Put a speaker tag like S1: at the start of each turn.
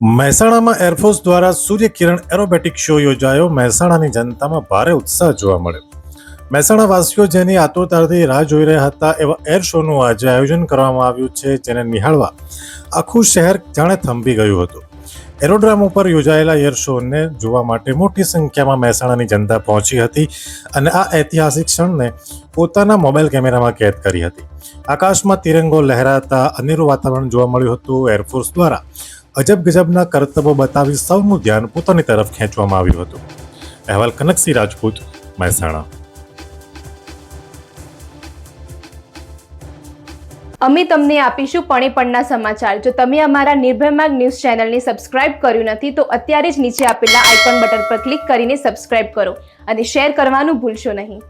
S1: મહેસાણામાં એરફોર્સ દ્વારા સૂર્યકિરણ aerobatic show યોજાયો. મહેસાણાની જનતામાં ભારે ઉત્સાહ જોવા મળ્યો. મહેસાણા વાસીઓ જેની આતુરતાથી રાહ જોઈ રહ્યા હતા એવા એર શોનું આજે આયોજન કરવામાં આવ્યું છે, જેને નિહાળવા આખું શહેર જાણે થંભી ગયું હતું. એરોડ્રામ ઉપર યોજાયેલા એર શોને જોવા માટે મોટી સંખ્યામાં મહેસાણાની જનતા પહોંચી હતી અને આ ઐતિહાસિક ક્ષણને પોતાના મોબાઈલ કેમેરામાં કેદ કરી હતી. આકાશમાં તિરંગો લહેરાતા અનેરું વાતાવરણ જોવા મળ્યું હતું એરફોર્સ દ્વારા. અજબ ગજબના કરતબો બતાવી સૌનું ધ્યાન પોતાની તરફ ખેંચવામાં આવ્યું હતું. અહેવાલ કનકસિંહ રાજપૂત, મહેસાણા.
S2: અમે તમને આપીશું પણેપણના સમાચાર. જો તમે અમારા નિર્ભયમાર્ગ ન્યૂઝ ચેનલને સબસ્ક્રાઇબ કર્યું નથી, તો અત્યારે જ નીચે આપેલા આઇકોન બટન પર ક્લિક કરીને સબસ્ક્રાઇબ કરો અને શેર કરવાનું ભૂલશો નહીં.